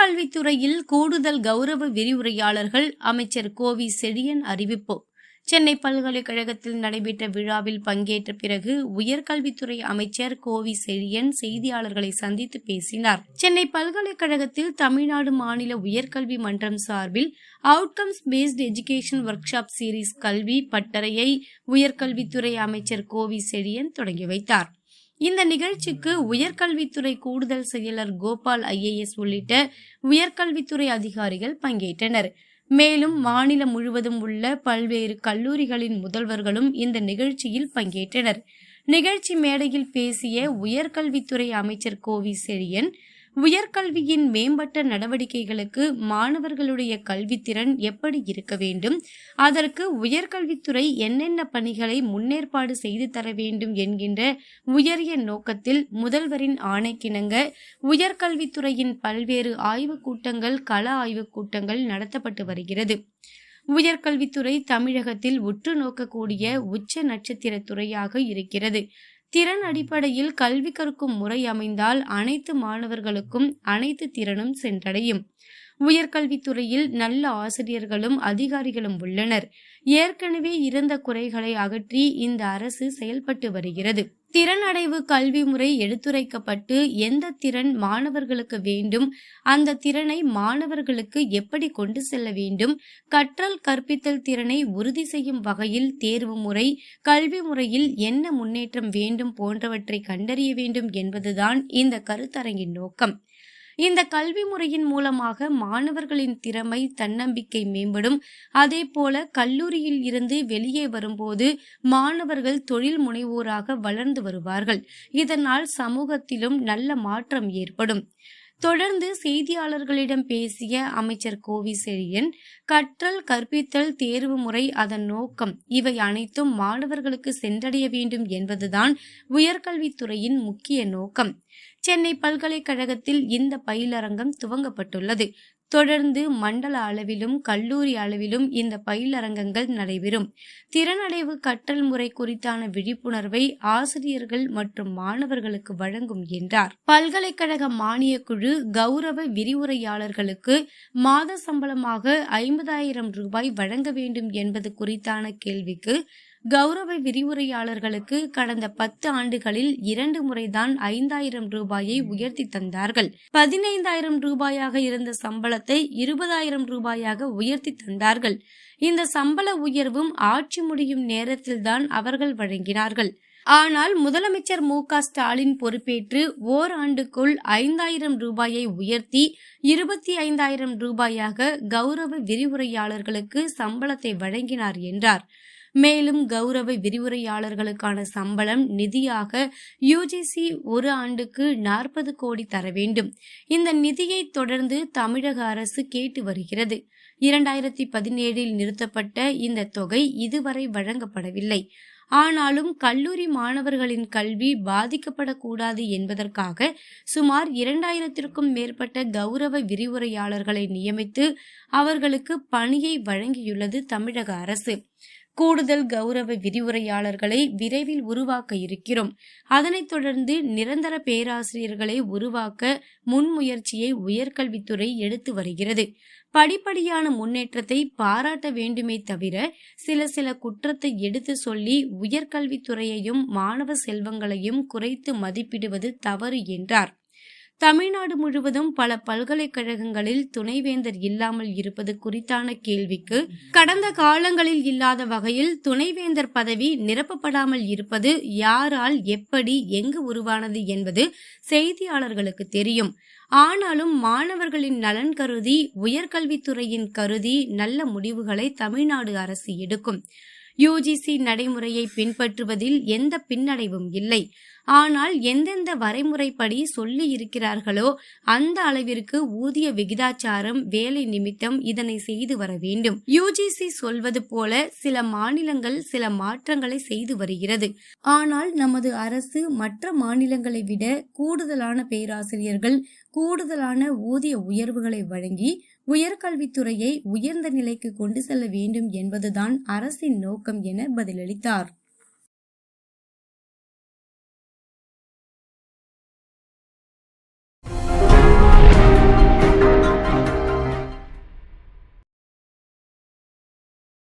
உயர்கல்வித்துறையில் கூடுதல் கௌரவ விரிவுரையாளர்கள் அமைச்சர் கோவி செழியன் அறிவிப்பு. சென்னை பல்கலைக்கழகத்தில் நடைபெற்ற விழாவில் பங்கேற்ற பிறகு உயர்கல்வித்துறை அமைச்சர் கோவி செழியன் செய்தியாளர்களை சந்தித்து பேசினார். சென்னை பல்கலைக்கழகத்தில் தமிழ்நாடு மாநில உயர்கல்வி மன்றம் சார்பில் outcomes based education workshop series கல்வி பட்டறையை உயர்கல்வித்துறை அமைச்சர் கோவி செழியன் தொடங்கி வைத்தார். இந்த நிகழ்ச்சிக்கு உயர்கல்வித்துறை கூடுதல் செயலர் கோபால் ஐஏஎஸ் உள்ளிட்ட உயர்கல்வித்துறை அதிகாரிகள் பங்கேற்றனர். மேலும் மாநிலம் முழுவதும் உள்ள பல்வேறு கல்லூரிகளின் முதல்வர்களும் இந்த நிகழ்ச்சியில் பங்கேற்றனர். நிகழ்ச்சி மேடையில் பேசிய உயர்கல்வித்துறை அமைச்சர் கோவி செழியன் உயர்கல்வியின் மேம்பட்ட நடவடிக்கைகளுக்கு மாணவர்களுடைய கல்வித்திறன் எப்படி இருக்க வேண்டும்? அதற்கு உயர்கல்வித்துறை என்னென்ன பணிகளை முன்னேற்பாடு செய்து தர வேண்டும் என்கின்ற உயரிய நோக்கத்தில் முதல்வரின் ஆணைக்கிணங்க உயர்கல்வித்துறையின் பல்வேறு ஆய்வுக் கூட்டங்கள் கள ஆய்வுக் கூட்டங்கள் நடத்தப்பட்டு வருகிறது. உயர்கல்வித்துறை தமிழகத்தில் உற்று நோக்கக்கூடிய உச்ச நட்சத்திர துறையாக இருக்கிறது. திறன் அடிப்படையில் கல்வி கற்கும் முறை அமைந்தால் அனைத்து மாணவர்களுக்கும் அனைத்து திறனும் சென்றடையும். உயர்கல்வித்துறையில் நல்ல ஆசிரியர்களும் அதிகாரிகளும் உள்ளனர். ஏற்கனவே இருந்த குறைகளை அகற்றி இந்த அரசு செயல்பட்டு வருகிறது. திறனடைவு கல்வி முறை எடுத்துரைக்கப்பட்டு எந்த திறன் மாணவர்களுக்கு வேண்டும் அந்த திறனை மாணவர்களுக்கு எப்படி கொண்டு செல்ல வேண்டும் கற்றல் கற்பித்தல் திறனை உறுதி செய்யும் வகையில் தேர்வு முறை கல்வி முறையில் என்ன முன்னேற்றம் வேண்டும் போன்றவற்றை கண்டறிய வேண்டும் என்பதுதான் இந்த கருத்தரங்கின் நோக்கம். இந்த கல்வி முறையின் மூலமாக மாணவர்களின் திறமை தன்னம்பிக்கை மேம்படும். அதே போல கல்லூரியில் இருந்து வெளியே வரும்போது மாணவர்கள் தொழில் முனைவோராக வளர்ந்து வருவார்கள். இதனால் சமூகத்திலும் நல்ல மாற்றம் ஏற்படும். தொடர்ந்து செய்தியாளர்களிடம் பேசிய அமைச்சர் கோவிசெழியன் கற்றல் கற்பித்தல் தேர்வு முறை அதன் நோக்கம். இவை அனைத்தும் மாணவர்களுக்கு சென்றடைய வேண்டும் என்பதுதான் உயர்கல்வித்துறையின் முக்கிய நோக்கம். சென்னை பல்கலைக்கழகத்தில் இந்த பயிலரங்கம் துவங்கப்பட்டுள்ளது. தொடர்ந்து மண்டல அளவிலும் கல்லூரி அளவிலும் இந்த பயிலரங்கங்கள் நடைபெறும். திறனடைவு கற்றல் முறை குறித்தான விழிப்புணர்வை ஆசிரியர்கள் மற்றும் மாணவர்களுக்கு வழங்கும் என்றார். பல்கலைக்கழக மானிய குழு கௌரவ விரிவுரையாளர்களுக்கு மாத சம்பளமாக ஐம்பதாயிரம் ரூபாய் வழங்க வேண்டும் என்பது குறித்தான கேள்விக்கு கௌரவ விரிவுரையாளர்களுக்கு கடந்த பத்து ஆண்டுகளில் இரண்டு முறைதான் ஐந்தாயிரம் ரூபாயை உயர்த்தி தந்தார்கள். பதினைந்தாயிரம் ரூபாயாக இருந்த சம்பளத்தை இருபதாயிரம் ரூபாயாக உயர்த்தி தந்தார்கள். இந்த சம்பள உயர்வும் ஆட்சி முடியும் நேரத்தில்தான் அவர்கள் வழங்கினார்கள். ஆனால் முதலமைச்சர் மு க ஸ்டாலின் பொறுப்பேற்று ஓராண்டுக்குள் ஐந்தாயிரம் ரூபாயை உயர்த்தி இருபத்தி ஐந்தாயிரம் ரூபாயாக கௌரவ விரிவுரையாளர்களுக்கு சம்பளத்தை வழங்கினார் என்றார். மேலும் கௌரவ விரிவுரையாளர்களுக்கான சம்பளம் நிதியாக யுஜிசி ஒரு ஆண்டுக்கு நாற்பது கோடி தர வேண்டும். இந்த நிதியை தொடர்ந்து தமிழக அரசு கேட்டு வருகிறது. இரண்டாயிரத்தி பதினேழில் நிறுத்தப்பட்ட இந்த தொகை இதுவரை வழங்கப்படவில்லை. ஆனாலும் கல்லூரி மாணவர்களின் கல்வி பாதிக்கப்படக்கூடாது என்பதற்காக சுமார் இரண்டாயிரத்திற்கும் மேற்பட்ட கௌரவ விரிவுரையாளர்களை நியமித்து அவர்களுக்கு பணியை வழங்கியுள்ளது தமிழக அரசு. கூடுதல் கௌரவ விரிவுரையாளர்களை விரைவில் உருவாக்க இருக்கிறோம். அதனைத் தொடர்ந்து நிரந்தர பேராசிரியர்களை உருவாக்க முன்முயற்சியை உயர்கல்வித்துறை எடுத்து வருகிறது. படிப்படியான முன்னேற்றத்தை பாராட்ட வேண்டுமே தவிர சில சில குற்றத்தை எடுத்து சொல்லி உயர்கல்வித்துறையையும் மாணவ செல்வங்களையும் குறைத்து மதிப்பிடுவது தவறு என்றார். தமிழ்நாடு முழுவதும் பல பல்கலைக்கழகங்களில் துணைவேந்தர் இல்லாமல் இருப்பது குறித்தான கேள்விக்கு கடந்த காலங்களில் இல்லாத வகையில் துணைவேந்தர் பதவி நிரப்பப்படாமல் இருப்பது யாரால் எப்படி எங்கு உருவானது என்பது செய்தியாளர்களுக்கு தெரியும். ஆனாலும் மாணவர்களின் நலன் கருதி உயர்கல்வித்துறையின் கருதி நல்ல முடிவுகளை தமிழ்நாடு அரசு எடுக்கும். யுஜிசி நடைமுறையை பின்பற்றுவதில் எந்த பின்னடைவும் இல்லை. ஆனால் எந்தெந்த வரைமுறைப்படி சொல்லி இருக்கிறார்களோ அந்த அளவிற்கு ஊதிய விகிதாச்சாரம் வேலை நிமித்தம் இதனை செய்து வர வேண்டும். யுஜிசி சொல்வது போல சில மாநிலங்கள் சில மாற்றங்களை செய்து வருகிறது. ஆனால் நமது அரசு மற்ற மாநிலங்களை விட கூடுதலான பேராசிரியர்கள் கூடுதலான ஊதிய உயர்வுகளை வழங்கி உயர்கல்வித்துறையை உயர்ந்த நிலைக்கு கொண்டு செல்ல வேண்டும் என்பதுதான் அரசின் நோக்கம் என பதிலளித்தார்.